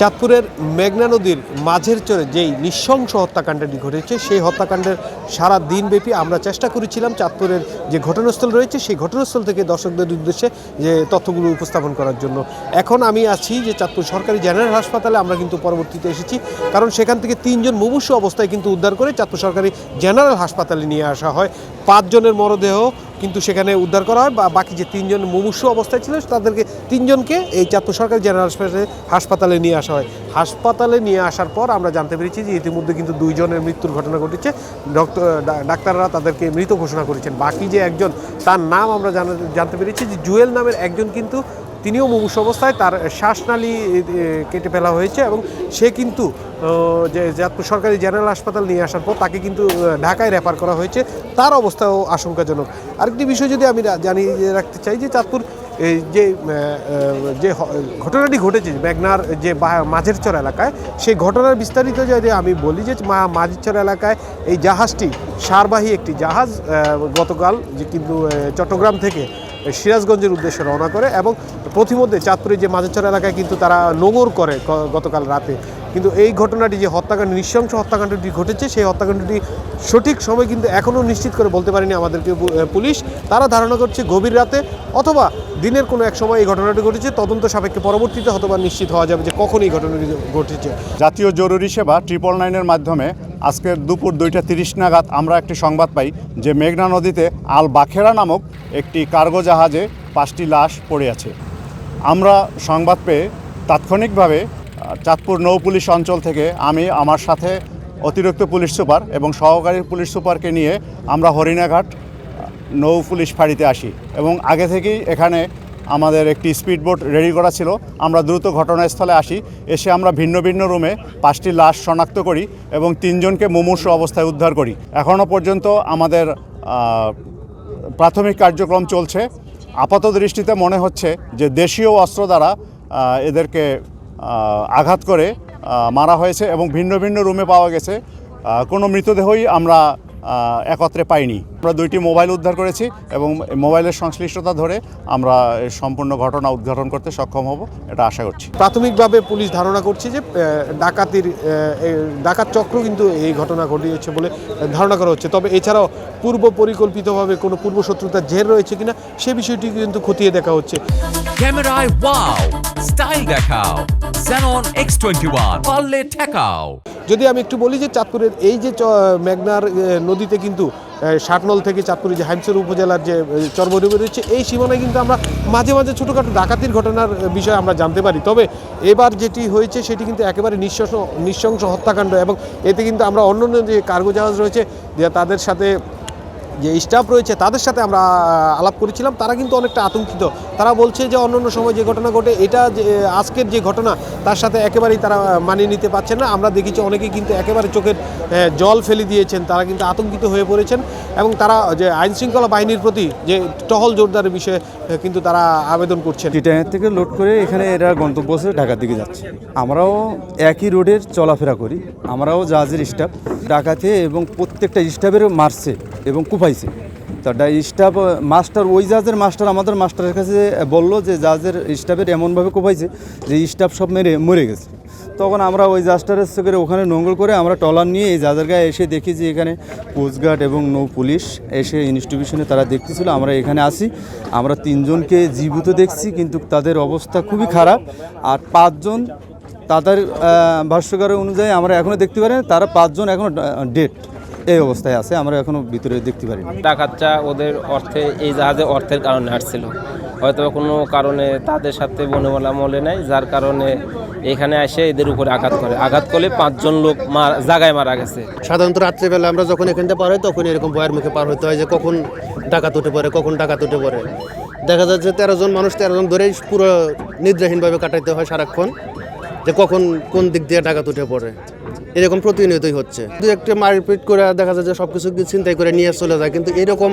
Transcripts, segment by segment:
চাঁদপুরের মেঘনা নদীর মাঝের চরে যেই নৃশংস হত্যাকাণ্ডটি ঘটেছে, সেই হত্যাকাণ্ডের সারা দিনব্যাপী আমরা চেষ্টা করেছিলাম চাঁদপুরের যে ঘটনাস্থল রয়েছে, সেই ঘটনাস্থল থেকে দর্শকদের উদ্দেশ্যে যে তথ্যগুলো উপস্থাপন করার জন্য। এখন আমি আছি যে চাঁদপুর সরকারি জেনারেল হাসপাতালে, আমরা কিন্তু পরবর্তীতে এসেছি। কারণ সেখান থেকে তিনজন মুমূর্ষু অবস্থায় কিন্তু উদ্ধার করে চাঁদপুর সরকারি জেনারেল হাসপাতালে নিয়ে আসা হয়। পাঁচজনের মরদেহ কিন্তু সেখানে উদ্ধার করা হয়। বা বাকি যে তিনজন মুমূর্ষু অবস্থায় ছিল, তাদেরকে তিনজনকে এই চাঁদপুর সরকারি জেনারেল হাসপাতালে হাসপাতালে নিয়ে আসা হয়। হাসপাতালে নিয়ে আসার পর আমরা জানতে পেরেছি যে ইতিমধ্যে কিন্তু দুইজনের মৃত্যুর ঘটনা ঘটেছে। ডক্টর ডাক্তাররা তাদেরকে মৃত ঘোষণা করেছেন। বাকি যে একজন, তার নাম আমরা জানা- জানতে পেরেছি যে জুয়েল নামের একজন কিন্তু তিনিও মুমূর্ষ অবস্থায়, তার শ্বাসনালী কেটে ফেলা হয়েছে এবং সে কিন্তু যে চাঁদপুর সরকারি জেনারেল হাসপাতাল নিয়ে আসার পর তাকে কিন্তু ঢাকায় রেফার করা হয়েছে। তার অবস্থাও আশঙ্কাজনক। আরেকটি বিষয় যদি আমি জানিয়ে রাখতে চাই যে চাঁদপুর, এই যে যে ঘটনাটি ঘটেছে, মেঘনার যে বা- মাঝের চর এলাকায়, সেই ঘটনার বিস্তারিত যদি আমি বলি যে মা- মাঝের চর এলাকায় এই জাহাজটি সারবাহী একটি জাহাজ গতকাল যে কিন্তু চট্টগ্রাম থেকে সিরাজগঞ্জের উদ্দেশ্যে রওনা করে এবং প্রতিমধ্যে চাঁদপুরের যে মাঝেরচর এলাকায় কিন্তু তারা নোঙর করে গতকাল রাতে। কিন্তু এই ঘটনাটি যে হত্যাকাণ্ড, নৃশংস হত্যাকাণ্ডটি ঘটেছে, সেই হত্যাকাণ্ডটি সঠিক সময় কিন্তু এখনও নিশ্চিত করে বলতে পারেনি আমাদেরকে পুলিশ। তারা ধারণা করছে গভীর রাতে অথবা দিনের কোনো এক সময় এই ঘটনাটি ঘটেছে, তদন্ত সাপেক্ষে পরবর্তীতে হয়তোবা নিশ্চিত হওয়া যাবে যে কখন এই ঘটনাটি ঘটেছে। জাতীয় জরুরি সেবা ট্রিপল নাইনের মাধ্যমে আজকের দুপুর দুইটা তিরিশ নাগাদ আমরা একটি সংবাদ পাই যে মেঘনা নদীতে আল বাখেরা নামক একটি কার্গো জাহাজে পাঁচটি লাশ পড়ে আছে। আমরা সংবাদ পেয়ে তাৎক্ষণিকভাবে চাঁদপুর নৌ পুলিশ অঞ্চল থেকে আমি, আমার সাথে অতিরিক্ত পুলিশ সুপার এবং সহকারী পুলিশ সুপারকে নিয়ে আমরা হরিণাঘাট নৌ পুলিশ ফাঁড়িতে আসি এবং আগে থেকেই এখানে আমাদের একটি স্পিডবোট রেডি করা ছিল। আমরা দ্রুত ঘটনাস্থলে আসি, এসে আমরা ভিন্ন ভিন্ন রুমে পাঁচটি লাশ শনাক্ত করি এবং তিনজনকে মুমূর্ষ অবস্থায় উদ্ধার করি। এখনও পর্যন্ত আমাদের প্রাথমিক কার্যক্রম চলছে। আপাত দৃষ্টিতে মনে হচ্ছে যে দেশীয় অস্ত্র দ্বারা এদেরকে আঘাত করে মারা হয়েছে এবং ভিন্ন ভিন্ন রুমে পাওয়া গেছে। কোনো মৃতদেহই আমরা একত্রে পাইনি। আমরা দুইটি মোবাইল উদ্ধার করেছি এবং মোবাইলের সংশ্লিষ্টতা ধরে আমরা সম্পূর্ণ ঘটনা উদ্ঘাটন করতে সক্ষম হব এটা আশা করছি। প্রাথমিকভাবে পুলিশ ধারণা করছে যে ডাকাতির ডাকাত চক্র কিন্তু এই ঘটনা ঘটিয়েছে বলে ধারণা করা হচ্ছে। তবে এছাড়াও পূর্ব পরিকল্পিতভাবে কোনো পূর্ব শত্রুতার জের রয়েছে কিনা সে বিষয়টি কিন্তু খতিয়ে দেখা হচ্ছে। ক্যামেরায় ওয়াও! স্টাইল দেখাও। Xenon X21 পারলে ঠেকাও। যদি আমি একটু বলি যে চাঁদপুরের এই যে মেঘনার নদীতে কিন্তু ষাটনল থেকে চাঁদপুরের যে হাইমসর উপজেলার যে চর্বরূপে রয়েছে, এই সীমানায় কিন্তু আমরা মাঝে মাঝে ছোটোখাটো ডাকাতির ঘটনার বিষয়ে আমরা জানতে পারি। তবে এবার যেটি হয়েছে, সেটি কিন্তু একেবারে নিঃশংস নিঃশংস হত্যাকাণ্ড এবং এতে কিন্তু আমরা অন্য অন্য যে কার্গো জাহাজ রয়েছে, যে তাদের সাথে যে স্টাফ রয়েছে, তাদের সাথে আমরা আলাপ করেছিলাম। তারা কিন্তু অনেকটা আতঙ্কিত। তারা বলছে যে, অন্য অন্য সময় যে ঘটনা ঘটে, এটা যে, আজকের যে ঘটনা, তার সাথে একেবারেই তারা মানিয়ে নিতে পারছেন না। আমরা দেখেছি অনেকেই কিন্তু একেবারে চোখের জল ফেলে দিয়েছেন। তারা কিন্তু আতঙ্কিত হয়ে পড়েছেন। এবং তারা যে আইনশৃঙ্খলা বাহিনীর প্রতি যে টহল জোরদারের বিষয়ে কিন্তু তারা আবেদন করছে টিটানের থেকে লোড করে এখানে এরা গন্তব্য ঢাকার দিকে যাচ্ছে। আমরাও একই রোডের চলাফেরা করি। আমরাও জাহাজের স্টাফ ঢাকাতে এবং প্রত্যেকটা স্টাফের মারছে এবং কুপাইছে তা স্টাফ, মাস্টার, ওই জাজের মাস্টার আমাদের মাস্টারের কাছে বলল যে জাজের স্টাফের এমনভাবে কুপাইছে যে স্টাফ সব মেরে, মরে গেছে। তখন আমরা ওই জাহাজটারের চোখের ওখানে নোংর করে আমরা টলার নিয়ে এই জাজের গায়ে এসে দেখি যে এখানে কোস্টগার্ড এবং নৌ পুলিশ এসে ইনস্টিটিউশনে তারা দেখতেছিল। আমরা এখানে আসি, আমরা তিনজনকে জীবিত দেখছি, কিন্তু তাদের অবস্থা খুবই খারাপ। আর পাঁচজন তাদের ভাষ্যকার অনুযায়ী আমরা এখনও দেখতে পারি তারা পাঁচজন এখনও ডেট এই অবস্থায় আছে আমরা এখনও ভিতরে দেখতে পারি ডাকাতটা ওদের অর্থে এই জাহাজে অর্থের কারণে আসছিল হয়তো কোনো কারণে তাদের সাথে বনেমালা মলে নাই যার কারণে এখানে এসে এদের উপরে আঘাত করে। আঘাত করলে পাঁচজন লোক মার জায়গায় মারা গেছে। সাধারণত রাত্রিবেলা আমরা যখন এখানটা পার হই তখন এরকম ভয়ের মুখে পার হতে হয় যে কখন ডাকাত উঠে পড়ে কখন ডাকাত উঠে পড়ে। দেখা যাচ্ছে তেরো জন মানুষ তেরো জন ধরেই পুরো নিদ্রাহীনভাবে কাটাইতে হয় সারাক্ষণ যে কখন কোন দিক দিয়ে ডাকাত উঠে পড়ে। এরকম প্রতিনিয়তই হচ্ছে। দু একটা মারপিট করে দেখা যায় যে সব কিছু চিন্তাই করে নিয়ে চলে যায়, কিন্তু এরকম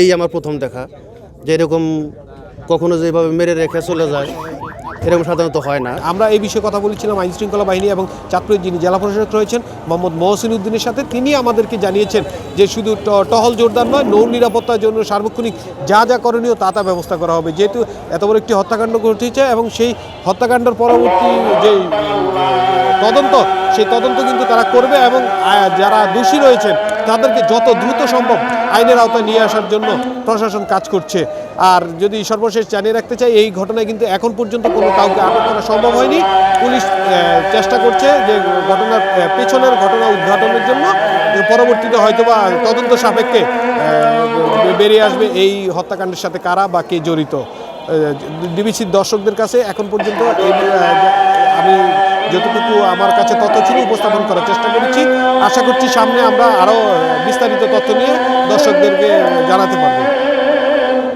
এই আমার প্রথম দেখা, যে এরকম কখনো যেভাবে মেরে রেখে চলে যায়, এরকম সাধারণত হয় না। আমরা এই বিষয়ে কথা বলেছিলাম আইন শৃঙ্খলা বাহিনী এবং চাঁদপুরের যিনি জেলা প্রশাসক রয়েছেন, মোহাম্মদ মহসিন উদ্দিনের সাথে, তিনি আমাদেরকে জানিয়েছেন যে শুধু টহল জোরদার নয়, নৌ নিরাপত্তার জন্য সার্বক্ষণিক যা যা করণীয় তা তা ব্যবস্থা করা হবে। যেহেতু এত বড় একটি হত্যাকাণ্ড ঘটেছে এবং সেই হত্যাকাণ্ডের পরবর্তী যে তদন্ত সেই তদন্ত কিন্তু তারা করবে এবং যারা দোষী রয়েছেন, তাদেরকে যত দ্রুত সম্ভব আইনের আওতায় নিয়ে আসার জন্য প্রশাসন কাজ করছে। আর যদি সর্বশেষ জানিয়ে রাখতে চাই, এই ঘটনায় কিন্তু এখন পর্যন্ত কোনো কাউকে আটক করা সম্ভব হয়নি। পুলিশ চেষ্টা করছে যে ঘটনার পেছনের ঘটনা উদ্ঘাটনের জন্য পরবর্তীতে হয়তোবা তদন্ত সাপেক্ষে বেরিয়ে আসবে এই হত্যাকাণ্ডের সাথে কারা বা কে জড়িত। ডিবিসির দর্শকদের কাছে এখন পর্যন্ত আমি যতটুকু আমার কাছে তথ্য ছিল, উপস্থাপন করার চেষ্টা করেছি। আশা করছি সামনে আমরা আরও বিস্তারিত তথ্য নিয়ে দর্শকদেরকে জানাতে পারব।